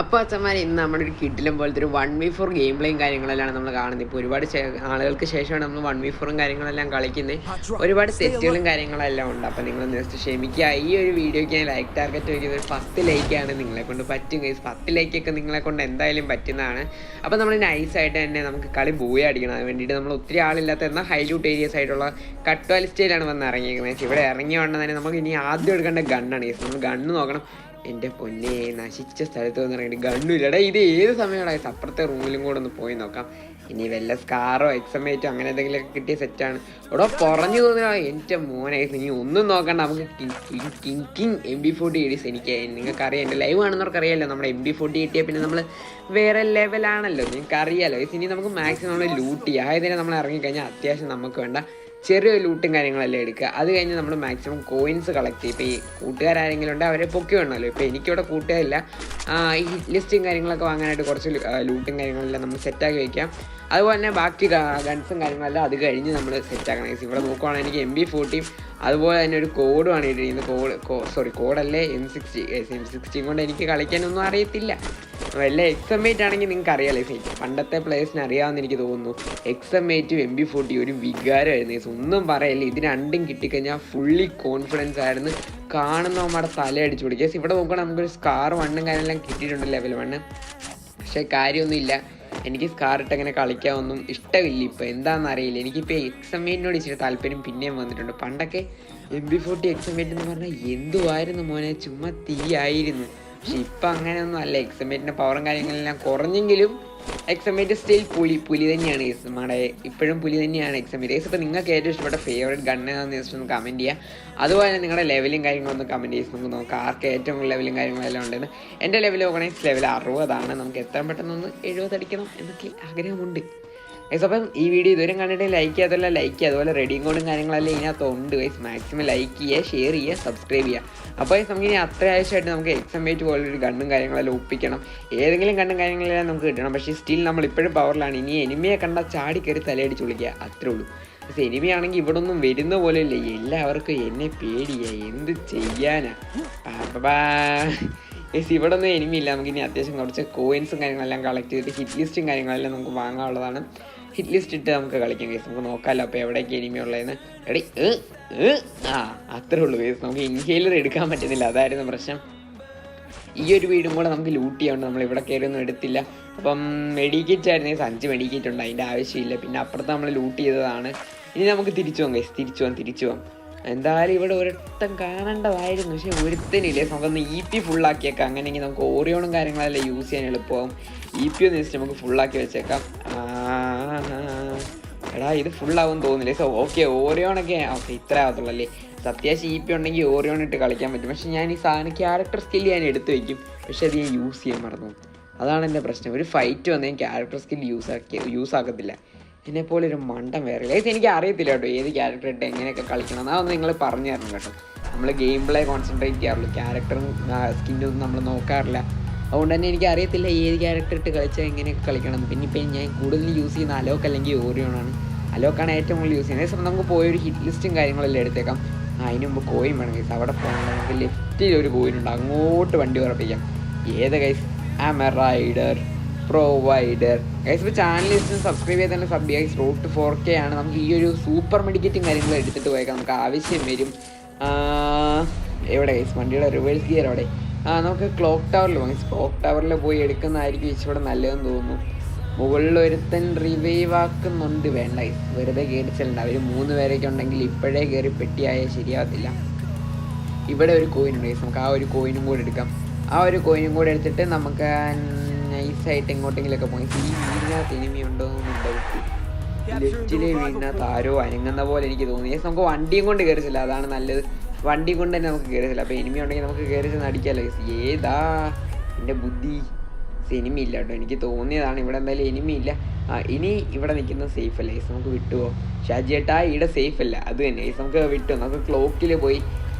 അപ്പോൾ അച്ഛന്മാർ ഇന്ന് നമ്മുടെ ഒരു കിഡിലും പോലത്തെ ഒരു വൺ വി ഫോർ ഗെയിം പ്ലേയും കാര്യങ്ങളെല്ലാം നമ്മൾ കാണുന്നത്. ഇപ്പോൾ ഒരുപാട് ആളുകൾക്ക് ശേഷമാണ് നമ്മൾ വൺ വി ഫോറും കാര്യങ്ങളെല്ലാം കളിക്കുന്നത്. ഒരുപാട് തെറ്റുകളും കാര്യങ്ങളെല്ലാം ഉണ്ട്. അപ്പോൾ നിങ്ങൾ ജസ്റ്റ് ക്ഷമിക്കുക. ഈ ഒരു വീഡിയോക്ക് ഞാൻ ലൈക്ക് ടാർഗറ്റ് വയ്ക്കുന്നത് ഒരു പത്ത് ലൈക്കാണ് നിങ്ങളെ കൊണ്ട് പറ്റും കേസ് പത്ത് ലൈക്കൊക്കെ നിങ്ങളെ കൊണ്ട് എന്തായാലും പറ്റുന്നതാണ്. അപ്പോൾ നമ്മൾ നൈസായിട്ട് തന്നെ നമുക്ക് കളി ബൂയ അടിക്കണം. അതിന് വേണ്ടിയിട്ട് നമ്മൾ ഒത്തിരി ആളില്ലാത്ത എന്നാൽ ഹൈലൂട്ട് ഏരിയസ് ആയിട്ടുള്ള കട്ട്വാൽ സ്റ്റേയിലാണ് വന്ന് ഇറങ്ങിയിരിക്കുന്നത് ഇവിടെ ഇറങ്ങിയ ഉടനെ തന്നെ നമുക്ക് ഇനി ആദ്യം എടുക്കേണ്ട ഗണ്ണാണ് കേസ് നമ്മൾ ഗണ്ണ് നോക്കണം. എന്റെ പൊന്നെ നശിച്ച സ്ഥലത്ത് വന്ന് ഇറങ്ങിയിട്ട് ഗണ്ണില്ലടാ ഇത് ഏത് സമയമാണ് അപ്പുറത്തെ റൂമിലും കൂടെ ഒന്ന് പോയി നോക്കാം. ഇനി വല്ല സ്കാറോ എക്സമേറ്റോ അങ്ങനെ എന്തെങ്കിലുമൊക്കെ കിട്ടിയ സെറ്റാണ് ഇവിടെ കുറഞ്ഞു തോന്നിയാ എന്റെ മോനെ ഇനി ഒന്നും നോക്കണ്ട. നമുക്ക് king king king M B forty Eddy's എനിക്ക് നിങ്ങൾക്കറിയാം. എന്റെ ലൈവ് ആണെന്നവർക്ക് അറിയാമല്ലോ നമ്മുടെ എം ബി ഫോർട്ടി കിട്ടിയാൽ പിന്നെ നമ്മൾ വേറെ ലെവലാണല്ലോ നിങ്ങൾക്ക് അറിയാമല്ലോ ഇനി നമുക്ക് മാക്സിമം നമ്മൾ ലൂട്ട് ചെയ്യുക ആയതിനെ നമ്മൾ ഇറങ്ങിക്കഴിഞ്ഞാൽ അത്യാവശ്യം നമുക്ക് വേണ്ട ചെറിയൊരു ലൂട്ടും കാര്യങ്ങളല്ലേ എടുക്കുക. അത് കഴിഞ്ഞ് നമ്മൾ മാക്സിമം കോയിൻസ് കളക്ട് ചെയ്യും. ഇപ്പോൾ ഈ കൂട്ടുകാരെങ്കിലും ഉണ്ട് അവരെ പൊക്കി വേണമല്ലോ ഇപ്പോൾ എനിക്കിവിടെ കൂട്ടുകാരില്ല. ഈ ലിസ്റ്റും കാര്യങ്ങളൊക്കെ വാങ്ങാനായിട്ട് കുറച്ച് ലൂട്ടും കാര്യങ്ങളെല്ലാം നമ്മൾ സെറ്റാക്കി വയ്ക്കാം അതുപോലെ തന്നെ ബാക്കി ഗൺസും കാര്യങ്ങളെല്ലാം അത് കഴിഞ്ഞ് നമ്മൾ സെറ്റാക്കണം ഇവിടെ നോക്കുവാണെങ്കിൽ എനിക്ക് എം ബി ഫോർട്ടിയും അതുപോലെ തന്നെ ഒരു കോഡുമാണ് ഇട്ടിരിക്കുന്നത് കോഡ് സോറി കോഡല്ലേ എം സിക്സ്റ്റി എം സിക്സ്റ്റിയും കൊണ്ട് എനിക്ക് കളിക്കാനൊന്നും അറിയത്തില്ല. വല്ല എയ്റ്റ് ആണെങ്കിൽ നിങ്ങൾക്ക് അറിയാലോ സൈറ്റ് പണ്ടത്തെ പ്ലേയേഴ്സിന് അറിയാമെന്ന് എനിക്ക് തോന്നുന്നു എക്സ് എം ബി ഫോർട്ടി ഒരു വികാരമായിരുന്നു. ഒന്നും പറയല്ല ഇത് രണ്ടും കിട്ടിക്കഴിഞ്ഞാൽ ഫുള്ളി കോൺഫിഡൻസ് ആയിരുന്നു. കാണുന്ന നമ്മുടെ തല അടിച്ചു പിടിക്കുക ഇവിടെ നോക്കുകയാണെങ്കിൽ നമുക്കൊരു സ്കാർ വണ്ണും കാര്യമെല്ലാം കിട്ടിയിട്ടുണ്ട് ലെവൽ വണ്ണ് പക്ഷേ കാര്യമൊന്നുമില്ല. എനിക്ക് സ്കാർ ഇട്ട് അങ്ങനെ കളിക്കാനൊന്നും ഇഷ്ടമില്ല ഇപ്പോൾ എന്താണെന്ന് അറിയില്ല. എനിക്കിപ്പോൾ എക്സ് എം എയ്റ്റിനോട് ഇച്ചിരി താല്പര്യം പിന്നെയും വന്നിട്ടുണ്ട്. പണ്ടൊക്കെ M B forty X M eight എന്ന് പറഞ്ഞാൽ എന്തുമായിരുന്നു മോനെ? ചുമ്മാ തീയായിരുന്നു. പക്ഷെ ഇപ്പം അങ്ങനെയൊന്നും അല്ല. എക്സമേറ്റിന്റെ പവറും കാര്യങ്ങളെല്ലാം കുറഞ്ഞെങ്കിലും എക്സമേറ്റ് സ്റ്റിൽ പുലി പുലി തന്നെയാണ് ഏസ് നമ്മുടെ ഇപ്പോഴും പുലി തന്നെയാണ് എക്സമേറ്റ് ഏസ് ഇപ്പോൾ നിങ്ങൾക്ക് ഏറ്റവും ഇഷ്ടപ്പെട്ട ഫേവറേറ്റ് ഗൺ ഏതാണെന്ന് ജസ്റ്റ് ഒന്ന് കമന്റ് ചെയ്യുക അതുപോലെ തന്നെ നിങ്ങളുടെ ലെവലും കാര്യങ്ങളും ഒന്ന് കമന്റ് ചെയ്ത് നമുക്ക് നോക്കാം. ആർക്ക് ഏറ്റവും കൂടുതൽ ലെവലും കാര്യങ്ങളെല്ലാം ഉണ്ടെന്ന്. എന്റെ ലെവൽ നോക്കണമെങ്കിൽ ലെവൽ അറുപതാണ്. നമുക്ക് എത്രയും പെട്ടെന്ന് ഒന്ന് എഴുപത് അടിക്കണം എന്നൊക്കെ ആഗ്രഹമുണ്ട്. ഗൈസ് അപ്പം ഈ വീഡിയോ ഇതുവരെ കണ്ടിട്ട് ലൈക്ക് ചെയ്യാത്തല്ല ലൈക്ക് ചെയ്യുക അതുപോലെ റെഡിയും കോഡും കാര്യങ്ങളെല്ലാം ഇതിനകത്ത് ഉണ്ട് ഗൈസ് മാക്സിമം ലൈക്ക് ചെയ്യുക ഷെയർ ചെയ്യുക സബ്സ്ക്രൈബ് ചെയ്യുക. അപ്പോൾ ഗൈസ് നമുക്ക് ഇനി അത്യാവശ്യമായിട്ട് നമുക്ക് എക്സാം വേറ്റ് പോലെ ഒരു ഗണ്ണും കാര്യങ്ങളെല്ലാം ഒപ്പിക്കണം. ഏതെങ്കിലും ഗണ്ണും കാര്യങ്ങളെല്ലാം നമുക്ക് കിട്ടണം. പക്ഷേ സ്റ്റിൽ നമ്മൾ ഇപ്പോഴും പവറിലാണ് ഇനി എനിമിയെ കണ്ട ചാടി കയറി തലയടിച്ച് വിളിക്കുക. അത്രേ ഉള്ളൂ. പക്ഷേ എനിമി ആണെങ്കിൽ ഇവിടെ ഒന്നും വരുന്ന പോലെ ഇല്ല. എല്ലാവർക്കും എന്നെ പേടിയാ. എന്ത് ചെയ്യാനാ? ഗൈസ് ഇവിടെ ഒന്നും എനിമി ഇല്ല. നമുക്ക് ഇനി അത്യാവശ്യം കുറച്ച് കോയിൻസും കാര്യങ്ങളെല്ലാം കളക്ട് ചെയ്തിട്ട് ഹിറ്റ് ലിസ്റ്റും കാര്യങ്ങളെല്ലാം നമുക്ക് വാങ്ങാനുള്ളതാണ്. ഹിറ്റ് ലിസ്റ്റ് ഇട്ട് നമുക്ക് കളിക്കാം കേസ് നമുക്ക് നോക്കാമല്ലോ അപ്പോൾ എവിടെയൊക്കെ എനിമി ഉള്ളതെന്ന് എടി ആ അത്രേ ഉള്ളൂ കേസ് നമുക്ക് ഇൻഹേലർ എടുക്കാൻ പറ്റുന്നില്ല. അതായിരുന്നു പ്രശ്നം. ഈ ഒരു വീടും കൂടെ നമുക്ക് ലൂട്ട് ചെയ്യാണ്ട് നമ്മൾ ഇവിടെ കയറിയൊന്നും എടുത്തില്ല. അപ്പം മെഡിക്കേറ്റ് ആയിരുന്നു ഗൈസ് അഞ്ച് മെഡിക്കേറ്റ് ഉണ്ട്. അതിന്റെ ആവശ്യമില്ല. പിന്നെ അപ്പുറത്ത് നമ്മൾ ലൂട്ട് ചെയ്തതാണ്. ഇനി നമുക്ക് തിരിച്ചു പോകാം ഗൈസ് തിരിച്ചു പോകാം തിരിച്ചു പോകാം എന്തായാലും ഇവിടെ ഒരിടത്തും കാണേണ്ടതായിരുന്നു. പക്ഷേ ഒരുത്തനില്ലേ നമുക്കൊന്ന് ഇ പി ഫുള്ളാക്കിയേക്കാം അങ്ങനെയെങ്കിൽ നമുക്ക് ഓറിയോണും കാര്യങ്ങളെല്ലാം യൂസ് ചെയ്യാൻ എളുപ്പമാകും ഇ പി ഒന്ന് വെച്ചിട്ട് നമുക്ക് ഫുള്ളാക്കി വെച്ചേക്കാം. എടാ ഇത് ഫുള്ളാവും തോന്നില്ല സോ ഓക്കെ ഓറിയോണൊക്കെ ഓക്കെ ഇത്ര ആവത്തുള്ളൂ അല്ലേ അത്യാവശ്യം ഇ പി ഉണ്ടെങ്കിൽ ഓറിയോൺ ഇട്ട് കളിക്കാൻ പറ്റും. പക്ഷെ ഞാൻ ഈ സാധനം ക്യാരക്ടർ സ്കില്ല് ഞാൻ എടുത്തു വയ്ക്കും പക്ഷെ അത് ഞാൻ യൂസ് ചെയ്യാൻ മറന്നു അതാണ് എന്റെ പ്രശ്നം. ഒരു ഫൈറ്റ് വന്ന് ക്യാരക്ടർ സ്കില്ല് യൂസ് ആക്കി യൂസ് ആക്കത്തില്ല. എന്നെ പോലെ ഒരു മണ്ടം വേറെ. ലൈസ് എനിക്ക് അറിയത്തില്ല കേട്ടോ ഏത് ക്യാരക്ടർ ഇട്ട് എങ്ങനെയൊക്കെ കളിക്കണം. അതൊന്ന് നിങ്ങൾ പറഞ്ഞു തരണം കേട്ടോ. നമ്മൾ ഗെയിം പ്ലേ കോൺസെൻട്രേറ്റ് ചെയ്യാറുള്ളൂ ക്യാരക്ടറും സ്കിന്നും ഒന്നും നമ്മൾ നോക്കാറില്ല. അതുകൊണ്ട് തന്നെ എനിക്ക് അറിയത്തില്ല ഏത് ക്യാരക്ടർ ഇട്ട് കളിച്ചാൽ എങ്ങനെയൊക്കെ കളിക്കണം. പിന്നെ ഇപ്പം ഞാൻ കൂടുതൽ യൂസ് ചെയ്യുന്ന അലോക്ക് അല്ലെങ്കിൽ ഓറിയോണാണ് അലോക്കാണ് ഏറ്റവും കൂടുതൽ യൂസ് ചെയ്യുന്നത്. അതേസമയം നമുക്ക് പോയൊരു ഹിറ്റ് ലിസ്റ്റും കാര്യങ്ങളെല്ലാം എടുത്തേക്കാം. അതിന് മുമ്പ് കോയിൻ വേണം ഗൈസ് അവിടെ പോകണം നമുക്ക് ലെഫ്റ്റിൽ ഒരു കോയിൻ ഉണ്ട്. അങ്ങോട്ട് വണ്ടി ഉറപ്പിക്കാം. ഏത് guys am a rider provider guys ഇപ്പോൾ ചാനൽ സബ്സ്ക്രൈബ് ചെയ്ത് തന്നെ sub guys route four K ആണ്. നമുക്ക് ഈ ഒരു സൂപ്പർ മെഡിക്കറ്റും കാര്യങ്ങളും എടുത്തിട്ട് പോയേക്കാം. നമുക്ക് ആവശ്യം വരും. എവിടെ ഗൈസ് വണ്ടിയുടെ റിവേഴ്സ് ഗിയർ അവിടെ. നമുക്ക് ക്ലോക്ക് ടവറിൽ പോകാം ക്ലോക്ക് ടവറിൽ പോയി എടുക്കുന്നതായിരിക്കും ഇച്ചിരി നല്ലതെന്ന് തോന്നുന്നു. മുകളിൽ ഒരുത്തൻ റിവൈവ് ആക്കുന്നുണ്ട്. വേണ്ട. വെറുതെ കയറിച്ചിട്ടുണ്ട് അവർ മൂന്ന് പേരൊക്കെ ഉണ്ടെങ്കിൽ ഇപ്പോഴേ കയറി പെട്ടിയായാൽ ശരിയാവത്തില്ല. ഇവിടെ ഒരു കോയിൻ ഉണ്ട്. നമുക്ക് ആ ഒരു കോയിനും കൂടെ എടുക്കാം. ആ ഒരു കോയിനും കൂടെ എടുത്തിട്ട് നമുക്ക് നൈസായിട്ട് എങ്ങോട്ടെങ്കിലൊക്കെ പോയി. ഈ വീടിനകത്ത് എനിമി ഉണ്ടോ ആരോ അനങ്ങുന്ന പോലെ എനിക്ക് തോന്നി നമുക്ക് വണ്ടിയും കൊണ്ട് കയറിച്ചില്ല അതാണ് നല്ലത്. വണ്ടി കൊണ്ട് തന്നെ നമുക്ക് കയറി അപ്പൊ എനിമി ഉണ്ടെങ്കിൽ നമുക്ക് കയറി ചെന്ന് അടിക്കാമല്ലോ. ഏതാ? എന്റെ ബുദ്ധി. എനിമി ഇല്ല കേട്ടോ. എനിക്ക് തോന്നിയതാണ് ഇവിടെ എന്തായാലും എനിമി ഇല്ല. ഇനി ഇവിടെ നിൽക്കുന്നത് സേഫ് അല്ല? ഏസ് നമുക്ക് വിട്ടുവോ? ഷാജിയേട്ടാ ഇവിടെ സേഫ് അല്ല. അത് തന്നെ. ഏസ് നമുക്ക് വിട്ടു. നമുക്ക് ക്ലോക്കിൽ പോയി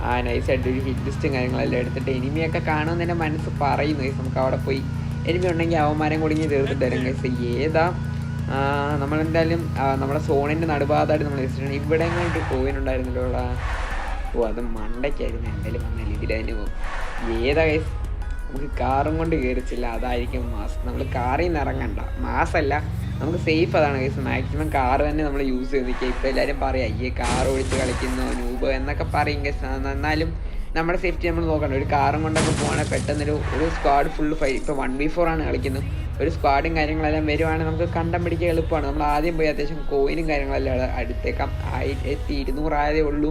ആ നൈസായിട്ട് ഒരു ഹിറ്റ് ലിസ്റ്റും കാര്യങ്ങളെല്ലാം എടുത്തിട്ട് എനിമിയൊക്കെ കാണുമെന്ന് എന്റെ മനസ്സ് പറയുന്നു. ഏസ് നമുക്ക് അവിടെ പോയി. എനിമി ഉണ്ടെങ്കിൽ അവന്മാരം കുടുങ്ങി തീർത്തിട്ട് തരും ഗൈസ് ഏതാ? നമ്മളെന്തായാലും നമ്മുടെ സോണിന്റെ നടുഭാഗത്തായിട്ട് നമ്മൾ ഇവിടെ എങ്ങോട്ട് പോയിട്ടുണ്ടായിരുന്നല്ലോ ഉള്ള ഓ അത് മണ്ടയ്ക്കായിരുന്നു. എന്തായാലും വന്നാൽ ഇതിൽ തന്നെ പോകും ഏതാ കേസ് നമുക്ക് കാറും കൊണ്ട് കയറിച്ചില്ല അതായിരിക്കും മാസ്. നമ്മൾ കാറിൽ നിന്ന് ഇറങ്ങണ്ട. മാസല്ല. നമുക്ക് സേഫ് അതാണ് കേസ് മാക്സിമം കാർ തന്നെ നമ്മൾ യൂസ് ചെയ്ത് നിൽക്കുക. ഇപ്പോൾ എല്ലാവരും പറയാം അയ്യേ കാർ ഓടിച്ച് കളിക്കുന്നു. നൂബ് എന്നൊക്കെ പറയും കേസ് എന്നാലും നമ്മുടെ സേഫ്റ്റി നമ്മൾ നോക്കണ്ട. ഒരു കാറും കൊണ്ടൊക്കെ പോകണമെങ്കിൽ പെട്ടെന്നൊരു ഒരു സ്ക്വാഡ് ഫുൾ ഫൈ ഇപ്പോൾ വൺ ബി ഫോർ ആണ് കളിക്കുന്നത്. ഒരു സ്ക്വാഡും കാര്യങ്ങളെല്ലാം വരുവാണെങ്കിൽ നമുക്ക് കണ്ടം പിടിക്കാൻ എളുപ്പമാണ്. നമ്മൾ ആദ്യം പോയി അത്യാവശ്യം കോയിനും കാര്യങ്ങളെല്ലാം അടുത്തേക്കാം ആയിരത്തി ഇരുന്നൂറായതേ ഉള്ളൂ.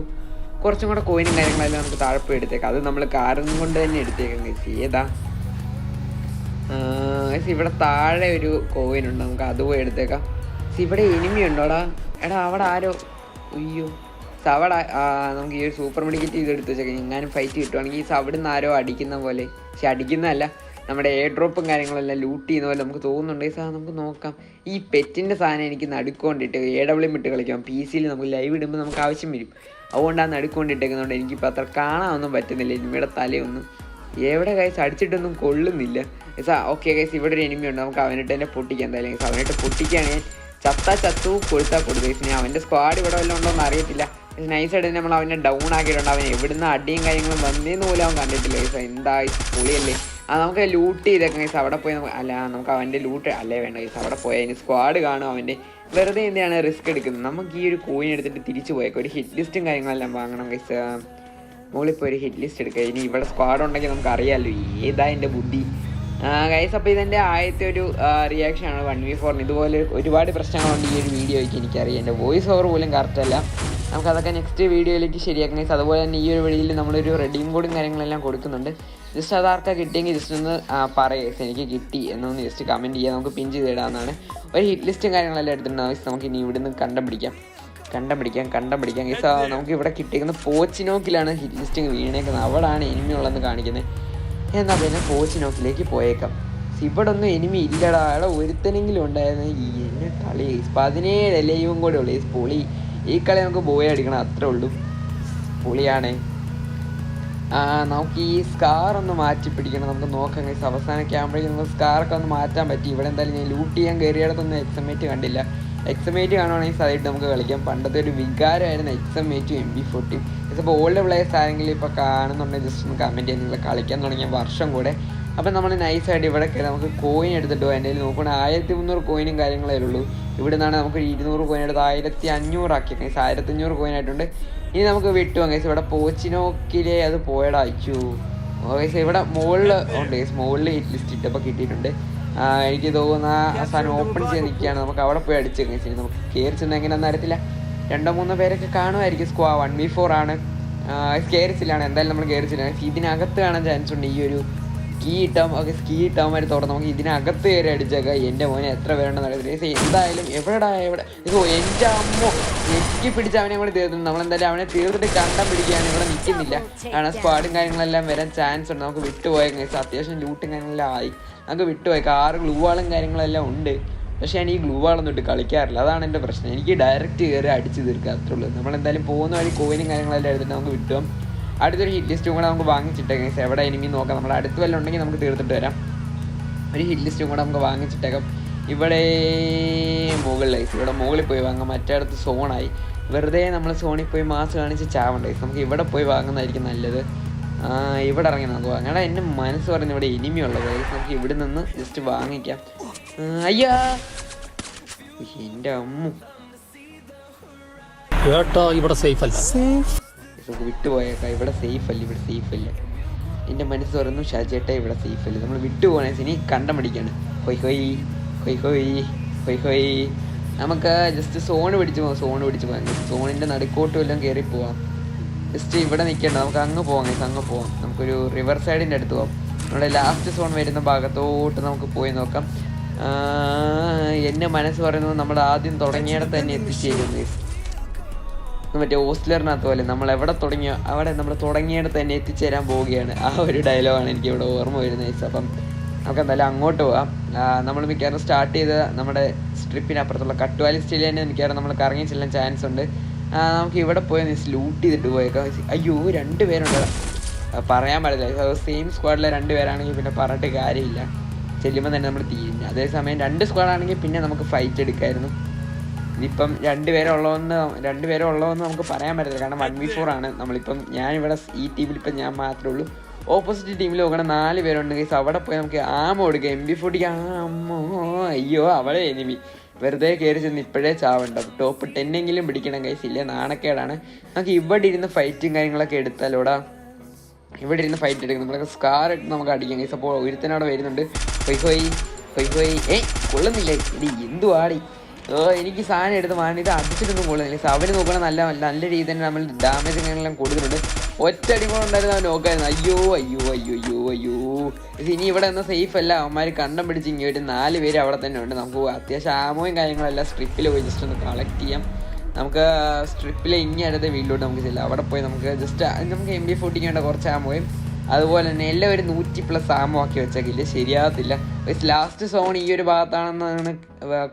കുറച്ചും കൂടെ കോയിനും കാര്യങ്ങളെല്ലാം നമുക്ക് താഴെ പോയി എടുത്തേക്കാം. അത് നമ്മൾ കാറും കൊണ്ട് തന്നെ എടുത്തേക്കാം ഗൈസ് ഏതാ? ഗൈസ് ഇവിടെ താഴെ ഒരു കോയിൻ ഉണ്ട്. നമുക്ക് അത് പോയി എടുത്തേക്കാം. ഇവിടെ എനിമി ഉണ്ടോടാ? എടാ അവിടെ ആരോ? അയ്യോ. അവിടെ നമുക്ക് ഈ ഒരു സൂപ്പർ മെഡിക്കറ്റ് ചെയ്ത് എടുത്ത് വെച്ചേക്കാം. എങ്ങാനും ഫൈറ്റ് കിട്ടുവാണെങ്കിൽ ഈ അവിടെ നിന്ന് ആരോ അടിക്കുന്ന പോലെ. പക്ഷെ അടിക്കുന്നതല്ല. നമ്മുടെ എയർ ഡ്രോപ്പും കാര്യങ്ങളെല്ലാം ലൂട്ട് ചെയ്യുന്ന പോലെ നമുക്ക് തോന്നുന്നുണ്ട്. സാ നമുക്ക് നോക്കാം. ഈ പെറ്റിന്റെ സാധനം എനിക്ക് നടുക്കൊണ്ടിട്ട് എ ഡബ്ല്യു ഇട്ട് കളിക്കാം. പി സിയിൽ നമുക്ക് ലൈവ് ഇടുമ്പോൾ നമുക്ക് ആവശ്യം വരും. അതുകൊണ്ടാണ് നടുക്കൊണ്ടിട്ടേക്കുന്നതുകൊണ്ട് എനിക്കിപ്പോൾ അത്ര കാണാനൊന്നും പറ്റുന്നില്ല. എനിമിയുടെ തലയൊന്നും എവിടെ കൈസ് അടിച്ചിട്ടൊന്നും കൊള്ളുന്നില്ല. സാ ഓക്കെ കൈസ് ഇവിടെ ഒരു എനിമി ഉണ്ട്. നമുക്ക് അവനിട്ട് തന്നെ പൊട്ടിക്കാം എന്തായാലും. അവനിട്ട് പൊട്ടിക്കുകയാണ് ഞാൻ ചത്താ ചത്തു കൊടുത്താൽ കൊടുത്തു കൈസ് അവന്റെ സ്ക്വാഡ് ഇവിടെ വല്ലതും ഉണ്ടോ എന്ന് അറിയത്തില്ല നൈസായിട്ട് നമ്മൾ അവനെ ഡൗൺ ആക്കിയിട്ടുണ്ട്. അവൻ എവിടുന്ന് അടിയും കാര്യങ്ങളും വന്നേന്ന് പോലും അവൻ കണ്ടിട്ടില്ല. കൈസ് എന്താ പൊളിയല്ലേ? ആ നമുക്ക് ലൂട്ട് ചെയ്തേക്കാം. കൈസ് അവിടെ പോയി നമുക്ക് അല്ല നമുക്ക് അവന്റെ ലൂട്ട് അല്ലേ വേണ്ട. കൈസ് അവിടെ പോയി. അതിന് സ്ക്വാഡ് കാണും അവന്റെ വെറുതെ എന്തിനാണ് റിസ്ക് എടുക്കുന്നത്. നമുക്ക് ഈ ഒരു കോയിൻ എടുത്തിട്ട് തിരിച്ചു പോയേക്കും. ഒരു ഹിറ്റ് ലിസ്റ്റും കാര്യങ്ങളെല്ലാം വാങ്ങണം കൈസ് മുകളിപ്പോൾ ഒരു ഹിറ്റ് ലിസ്റ്റ് എടുക്കുക. ഇനി ഇവിടെ സ്ക്വാഡ് ഉണ്ടെങ്കിൽ നമുക്ക് അറിയാമല്ലോ ഏതാ എന്റെ ബുദ്ധി. ഗൈസ് അപ്പോൾ ഇതെന്റെ ആദ്യത്തെ ഒരു റിയാക്ഷനാണ് വൺ വി ഫോറിന്. ഇതുപോലെ ഒരുപാട് പ്രശ്നങ്ങളുണ്ട് ഈ ഒരു വീഡിയോയ്ക്ക് എനിക്കറിയാം. എന്റെ വോയിസ് ഓവർ പോലും കറക്റ്റ് അല്ല. നമുക്കതൊക്കെ നെക്സ്റ്റ് വീഡിയോയിലേക്ക് ശരിയാക്കാം ഗൈസ് അതുപോലെ തന്നെ ഈ ഒരു വീഡിയോയിൽ നമ്മളൊരു റെഡീം കോഡും കാര്യങ്ങളെല്ലാം കൊടുക്കുന്നുണ്ട്. ജസ്റ്റ് അതാർക്കാ കിട്ടിയെങ്കിൽ ജസ്റ്റ് ഒന്ന് പറയുക എനിക്ക് കിട്ടി എന്നൊന്ന് ജസ്റ്റ് കമന്റ് ചെയ്യാം. നമുക്ക് പിൻ ചെയ്ത് ഇടാവുന്നതാണ്. ഒരു ഹിറ്റ് ലിസ്റ്റും കാര്യങ്ങളെല്ലാം എടുത്തിട്ടുണ്ട്. Guys. നമുക്ക് ഇനി ഇവിടുന്ന് കണ്ടം പിടിക്കാം കണ്ടം പിടിക്കാം കണ്ടം പിടിക്കാം ഗൈസ് നമുക്ക് ഇവിടെ കിട്ടിയിരിക്കുന്ന പോച്ചിനോക്കിലാണ് ഹിറ്റ് ലിസ്റ്റിങ് വീണേക്കുന്നത്. അവിടാണ് എനിമി ഉള്ളതെന്ന് കാണിക്കുന്നത് എന്നാൽ പിന്നെ പോച്ചിനോക്കിലേക്ക് പോയേക്കാം. ഇവിടെ ഒന്നും എനിമി ഇല്ലടാ. അവിടെ ഒരുത്തനെങ്കിലും ഉണ്ടായിരുന്നു. ഈ എന്നെ കളി. പതിനേഴ് ലൈവും കൂടെ ഉള്ളു. ഈ പൊളി. ഈ കളി നമുക്ക് ബോയ് അടിക്കണം അത്രേ ഉള്ളൂ. പുളിയാണ്. നമുക്ക് ഈ സ്കാർ ഒന്ന് മാറ്റി പിടിക്കണം. നമുക്ക് നോക്കാം കഴിച്ച് അവസാനമൊക്കെ ആകുമ്പോഴേക്കും നമുക്ക് സ്കാറൊക്കെ ഒന്ന് മാറ്റാൻ പറ്റി. ഇവിടെ എന്തായാലും ഞാൻ ലൂട്ട് ചെയ്യാൻ കയറിയിടത്തൊന്നും എക്സമേറ്റ് കണ്ടില്ല. എക്സമേറ്റ് കാണുവാണെങ്കിൽ സൈഡ് നമുക്ക് കളിക്കാം. പണ്ടത്തെ ഒരു വികാരമായിരുന്നു എക്സമേറ്റും എം ബി ഫോർട്ടിയും ഇപ്പോൾ ഓൾഡ് പ്ലേയേഴ്സ് ആരെങ്കിലും ഇപ്പോൾ കാണുന്നുണ്ടെങ്കിൽ ജസ്റ്റ് ഒന്ന് കമന്റ് ചെയ്യാൻ നിങ്ങൾ കളിക്കാൻ തുടങ്ങിയ വർഷം കൂടെ അപ്പം നമ്മൾ നൈസായിട്ട് ഇവിടെ കയറി നമുക്ക് കോയിൻ എടുത്തിട്ട് എന്റെ നോക്കുകയാണെങ്കിൽ ആയിരത്തി മുന്നൂറ് കോയിനും കാര്യങ്ങളേ ഉള്ളൂ. ഇവിടെ നിന്നാണ് നമുക്ക് ഇരുന്നൂറ് കോയിൻ എടുത്ത് ആയിരത്തി അഞ്ഞൂറാക്കി കൈസ് ആയിരത്തി അഞ്ഞൂറ് കോയിൻ ആയിട്ടുണ്ട്. ഇനി നമുക്ക് വിട്ടു കൈസ് ഇവിടെ പോച്ചിനോക്കിലേ അത് പോയടാ അയച്ചു കൈസ് ഇവിടെ മുകളിൽ ഉണ്ട് ഗൈസ് മുകളിൽ ലിസ്റ്റ് ഇട്ടപ്പോൾ കിട്ടിയിട്ടുണ്ട്. എനിക്ക് തോന്നുന്ന ആ സാധനം ഓപ്പൺ ചെയ്ത് നിൽക്കുകയാണ്. നമുക്ക് അവിടെ പോയി അടിച്ച് കൈസ് ഇനി നമുക്ക് കയറി ചെന്ന് എങ്ങനെയാണെന്ന് അറിയത്തില്ല. രണ്ടോ മൂന്നോ പേരൊക്കെ കാണുമായിരിക്കും സ്ക്വാ വൺ ബി ഫോർ ആണ്. കയറിച്ചില്ലാണ് എന്തായാലും നമ്മൾ കയറിച്ചില്ല ഇതിനകത്ത് കാണാൻ ചാൻസ് ഉണ്ട്. ഈ ഒരു കീ ഇട്ടാൽ ഒക്കെ സ്കീ ഇട്ടാൽ തുറന്ന് നമുക്ക് ഇതിനകത്ത് കയറി അടിച്ചേക്കാം. എന്റെ മോനെ എത്ര പേരുണ്ടെന്ന് അറിയത്തില്ല. എന്തായാലും എവിടെടാ എവിടെ? ഇത് എന്റെ അമ്മ. ഞെക്കി പിടിച്ച് അവനെ കൂടെ തീർന്നു നമ്മളെന്തായാലും അവനെ തീർത്തിട്ട് കണ്ടം പിടിക്കുകയാണ്. ഇവിടെ നിൽക്കുന്നില്ല. കാരണം സ്ക്വാഡും കാര്യങ്ങളെല്ലാം വരാൻ ചാൻസ് ഉണ്ട്. നമുക്ക് വിട്ടുപോയ. അത്യാവശ്യം ലൂട്ടും കാര്യങ്ങളെല്ലാം ആയി. നമുക്ക് വിട്ടുപോയ. കാറ് ഗ്ലൂ ഗ്ലൂവാളും കാര്യങ്ങളെല്ലാം ഉണ്ട്. പക്ഷേ ഞാൻ ഈ ഗ്ലൂ വാളൊന്നും ഇട്ട് കളിക്കാറില്ല. അതാണ് എന്റെ പ്രശ്നം. എനിക്ക് ഡയറക്റ്റ് കയറി അടിച്ച് തീർക്കുക. അത്രേ ഉള്ളൂ. നമ്മളെന്തായാലും പോകുന്ന വഴി കോയിനും കാര്യങ്ങളെല്ലാം എടുത്തിട്ട് നമുക്ക് വിട്ടും. അടുത്തൊരു ഹിറ്റ് ലിസ്റ്റും കൂടെ നമുക്ക് വാങ്ങിച്ചിട്ടേക്കാം ഗൈസ് എവിടെ എനിമി നോക്കാം. നമ്മുടെ അടുത്ത് വല്ലതും ഉണ്ടെങ്കിൽ നമുക്ക് തീർത്തിട്ട് വരാം. ഒരു ഹിറ്റ് ലിസ്റ്റും കൂടെ നമുക്ക് വാങ്ങിച്ചിട്ടേക്കാം. ഇവിടെ മുകളിൽ ഗൈസ് ഇവിടെ മുകളിൽ പോയി വാങ്ങാം. മറ്റേടത്ത് സോണായി വെറുതെ നമ്മൾ സോണിൽ പോയി മാസ് കാണിച്ച് ചാവണ്ട ഗൈസ് നമുക്ക് ഇവിടെ പോയി വാങ്ങുന്നതായിരിക്കും നല്ലത്. ആ, ഇവിടെ ഇറങ്ങി നമുക്ക് വാങ്ങാം. എന്റെ മനസ്സ് പറയുന്നത് ഇവിടെ ഗൈസ് നമുക്ക് ഇവിടെ നിന്ന് ജസ്റ്റ് വാങ്ങിക്കാം. അയ്യാ! എന്റെ അമ്മു. കേട്ടോ ഇവിടെ സേഫ് അല്ല. നമുക്ക് വിട്ടുപോയേക്കാം. ഇവിടെ സേഫ് അല്ല? ഇവിടെ സേഫ് അല്ല? എന്റെ മനസ്സ് പറയുന്നു ഷാജേട്ട ഇവിടെ സേഫ് അല്ല? നമ്മൾ വിട്ടുപോകണേ ഇനി കണ്ടം പിടിക്കാണ് ഹൊയ് ഹൊയ് ഹൊയ് ഹൊയ് ഹൊയ് ഹൊയ്. നമുക്ക് ജസ്റ്റ് സോണ് പിടിച്ച് പോകാം സോണ് പിടിച്ച് പോകാം സോണിന്റെ നടുക്കോട്ട് വല്ലതും കയറി പോവാം. ജസ്റ്റ് ഇവിടെ നിൽക്കേണ്ട നമുക്ക് അങ്ങ് പോകാം ഗൈസ് അങ്ങ് പോവാം. നമുക്കൊരു റിവർ സൈഡിന്റെ അടുത്ത് പോവാം. നമ്മുടെ ലാസ്റ്റ് സോൺ വരുന്ന ഭാഗത്തോട്ട് നമുക്ക് പോയി നോക്കാം. എന്റെ മനസ്സ് പറയുന്നത് നമ്മൾ ആദ്യം തുടങ്ങിയിടത്ത് തന്നെ എത്തിച്ചേരുന്നു guys. മറ്റേ ഓസ്ലറിനകത്ത് പോലെ നമ്മൾ എവിടെ തുടങ്ങിയോ അവിടെ നമ്മൾ തുടങ്ങിയിടത്ത് തന്നെ എത്തിച്ചേരാൻ പോവുകയാണ്. ആ ഒരു ഡയലോഗാണ് എനിക്ക് ഇവിടെ ഓർമ്മ വരുന്നത്. അപ്പം നമുക്ക് എന്തായാലും അങ്ങോട്ട് പോവാം നമ്മൾ മിക്കവാറും സ്റ്റാർട്ട് ചെയ്ത നമ്മുടെ സ്ട്രിപ്പിനപ്പുറത്തുള്ള കട്ടുവാലി സ്റ്റേഡിയം തന്നെ മിക്കവാറും നമ്മൾ കറങ്ങി ചെല്ലാൻ ചാൻസ് ഉണ്ട്. നമുക്ക് ഇവിടെ പോയി ലൂട്ട് ചെയ്തിട്ട് പോയേക്കാം അയ്യോ രണ്ട് പേരുണ്ട്. പറയാൻ പാടില്ല സെയിം സ്ക്വാഡിലെ രണ്ട് പേരാണെങ്കിൽ പിന്നെ പറഞ്ഞിട്ട് കാര്യമില്ല. ചെല്ലുമ്പോൾ തന്നെ നമ്മൾ തീരുന്നു അതേസമയം രണ്ട് സ്ക്വാഡാണെങ്കിൽ പിന്നെ നമുക്ക് ഫൈറ്റ് എടുക്കായിരുന്നു. ഇതിപ്പം രണ്ടുപേരെ ഉള്ളതെന്ന് രണ്ടുപേരെ ഉള്ളതെന്ന് നമുക്ക് പറയാൻ പറ്റില്ല കാരണം വൺ വി ഫോർ ആണ്. നമ്മളിപ്പം ഇവിടെ ഈ ടീമിൽ ഇപ്പം ഞാൻ മാത്രമേ ഉള്ളൂ. ഓപ്പോസിറ്റ് ടീമിൽ നോക്കണം നാല് പേരുണ്ട് ഗൈസ് അവിടെ പോയി നമുക്ക് ആമ കൊടുക്കുക എം ബി ഫോർട്ടിക്ക് ആമോ അയ്യോ അവളെ എനിമി വെറുതെ കയറി ചെന്ന് ഇപ്പോഴേ ചാവണ്ട. ടോപ്പ് ടെന്നെങ്കിലും പിടിക്കണം കൈസ് ഇല്ല? നാണക്കേടാണ്. നമുക്ക് ഇവിടെ ഇരുന്ന് ഫൈറ്റും കാര്യങ്ങളൊക്കെ എടുത്താലോടാ. ഇവിടെ ഇരുന്ന് ഫൈറ്റ് എടുക്കും നമ്മളൊക്കെ സ്കാർ ഇട്ട് നമുക്ക് അടിക്കാം കൈസ് അപ്പോൾ ഒരുത്തനവിടെ വരുന്നുണ്ട്. ഹൊയ് പോയി ഹൊയ് പോയി ഏയ് കൊള്ളുന്നില്ലേ? എന്തുവാടി? ഓ എനിക്ക് സാധനം എടുത്ത് വാങ്ങി. ഇത് അടിച്ചിട്ടൊന്നും കൊള്ളുന്നില്ല. അവർ നോക്കണ നല്ല നല്ല രീതിയിൽ തന്നെ നമ്മൾ ഡാമേജ് എല്ലാം കൊടുക്കുന്നുണ്ട് ഒറ്റ അടി കൂടെ ഉണ്ടായിരുന്നു അവൻ നോക്കായിരുന്നു. അയ്യോ അയ്യോ അയ്യോ അയ്യോ അയ്യോ. ഇനി ഇവിടെ ഒന്നും സേഫ് അല്ല. അവന്മാർ കണ്ടം പിടിച്ച് ഇങ്ങോട്ട് നാല് പേര് അവിടെ തന്നെ ഉണ്ട്. നമുക്ക് അത്യാവശ്യം ആമോയും കാര്യങ്ങളെല്ലാം സ്ട്രിപ്പിൽ പോയി. ജസ്റ്റ് ഒന്ന് കളക്ട് ചെയ്യാം. നമുക്ക് സ്ട്രിപ്പിലെ ഇങ്ങനെ അടുത്ത വീട്ടിലോട്ട് നമുക്ക് ചെല്ലാം. അവിടെ പോയി നമുക്ക് ജസ്റ്റ് നമുക്ക് എം ബി ഫോർട്ടിക്ക് വേണ്ട കുറച്ച് ആമോയും അതുപോലെ തന്നെ എല്ലാം ഒരു നൂറ്റി പ്ലസ് ആക്കി വെച്ചേക്കില്ല ശരിയാകത്തില്ല. ലാസ്റ്റ് സോൺ ഈ ഒരു ഭാഗത്താണെന്നാണ്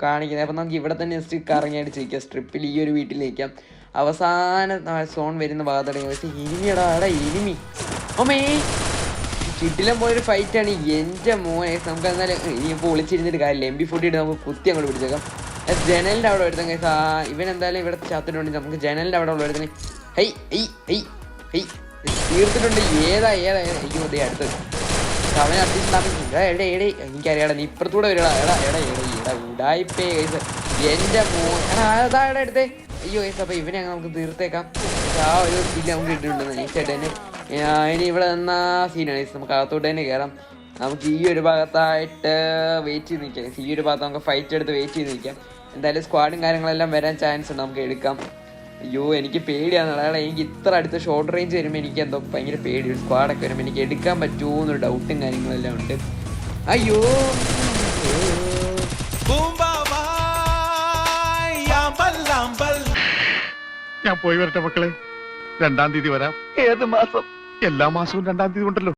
കാണിക്കുന്നത്. അപ്പം നമുക്ക് ഇവിടെ തന്നെ ജസ്റ്റ് കറങ്ങി അടിച്ചിരിക്കാം സ്ട്രിപ്പിൽ ഈ ഒരു വീട്ടിൽ നിൽക്കാം. അവസാന സോൺ വരുന്ന ഭാഗത്തോടെ പക്ഷേ ഇനിമിയടാ എടാ ഇനിമി. ഓമേ ചുറ്റിലും പോയൊരു ഫൈറ്റാണ് എന്റെ മോനെ നമുക്ക് എന്നാലും ഇനിയിപ്പോൾ ഒളിച്ചിരുന്നിട്ട് കാര്യമില്ല. എം ബി ഫുഡ് ഇട്ട് നമുക്ക് കുത്തി അങ്ങോട്ട് പിടിച്ചേക്കാം. ജനലിന്റെ അവിടെ ഒരുത്തൻ കേസ് ആ ഇവൻ എന്തായാലും ഇവിടെ ചാത്തിട്ടുണ്ട്. നമുക്ക് ജനലിന്റെ അവിടെ ഉള്ള ഒരുത്തന് ഹൈ ഹൈ ഹൈ ഹൈ തീർത്തിട്ടുണ്ട്. ഏതാ ഏതാ? അയ്യോ ഡേ അടുത്തത് അവനെ അത്യാവശ്യം എടാ എടേ എനിക്കറിയാടാ നീ ഇപ്പുറത്തൂടെ വരടാ. എടാ എടാ എടാ എടാ ഉടായിപ്പേ കൈസ് എന്റെ എടാ അതാ എടാ എടുത്തേ. അയ്യോ കൈസ് അപ്പോൾ ഇവനെ നമുക്ക് തീർത്തേക്കാം. ആ ഒരു കില്ല് നമുക്ക് കിട്ടിയിട്ടുണ്ട്. നൈസായിട്ട് തന്നെ ഇനി ഇവിടെ നിന്നാ സീനാണ് ഏസ് നമുക്ക് അകത്തോട്ട് തന്നെ കയറാം നമുക്ക് ഈ ഒരു ഭാഗത്തായിട്ട് വെയിറ്റ് ചെയ്ത് നിൽക്കാം ഈ ഒരു ഭാഗത്ത് നമുക്ക് ഫൈറ്റ് എടുത്ത് വെയിറ്റ് ചെയ്ത് നിൽക്കാം എന്തായാലും സ്ക്വാഡും കാര്യങ്ങളെല്ലാം വരാൻ ചാൻസ് ഉണ്ട്. നമുക്ക് എടുക്കാം. അയ്യോ എനിക്ക് പേടിയാണ് അതായത് എനിക്ക് ഇത്ര അടുത്ത ഷോർട്ട് റേഞ്ച് വരുമ്പോൾ എനിക്ക് എന്തോ ഭയങ്കര പേടി. ഒരു സ്ക്വാഡൊക്കെ വരുമ്പോൾ എനിക്ക് എടുക്കാൻ പറ്റുമോ എന്നൊരു ഡൗട്ടും കാര്യങ്ങളെല്ലാം ഉണ്ട്. അയ്യോ. ഞാൻ പോയി വരട്ടെ മക്കളെ. രണ്ടാം തീയതി വരാം. ഏത് മാസം? എല്ലാ മാസവും രണ്ടാം തീയതി ഉണ്ടല്ലോ.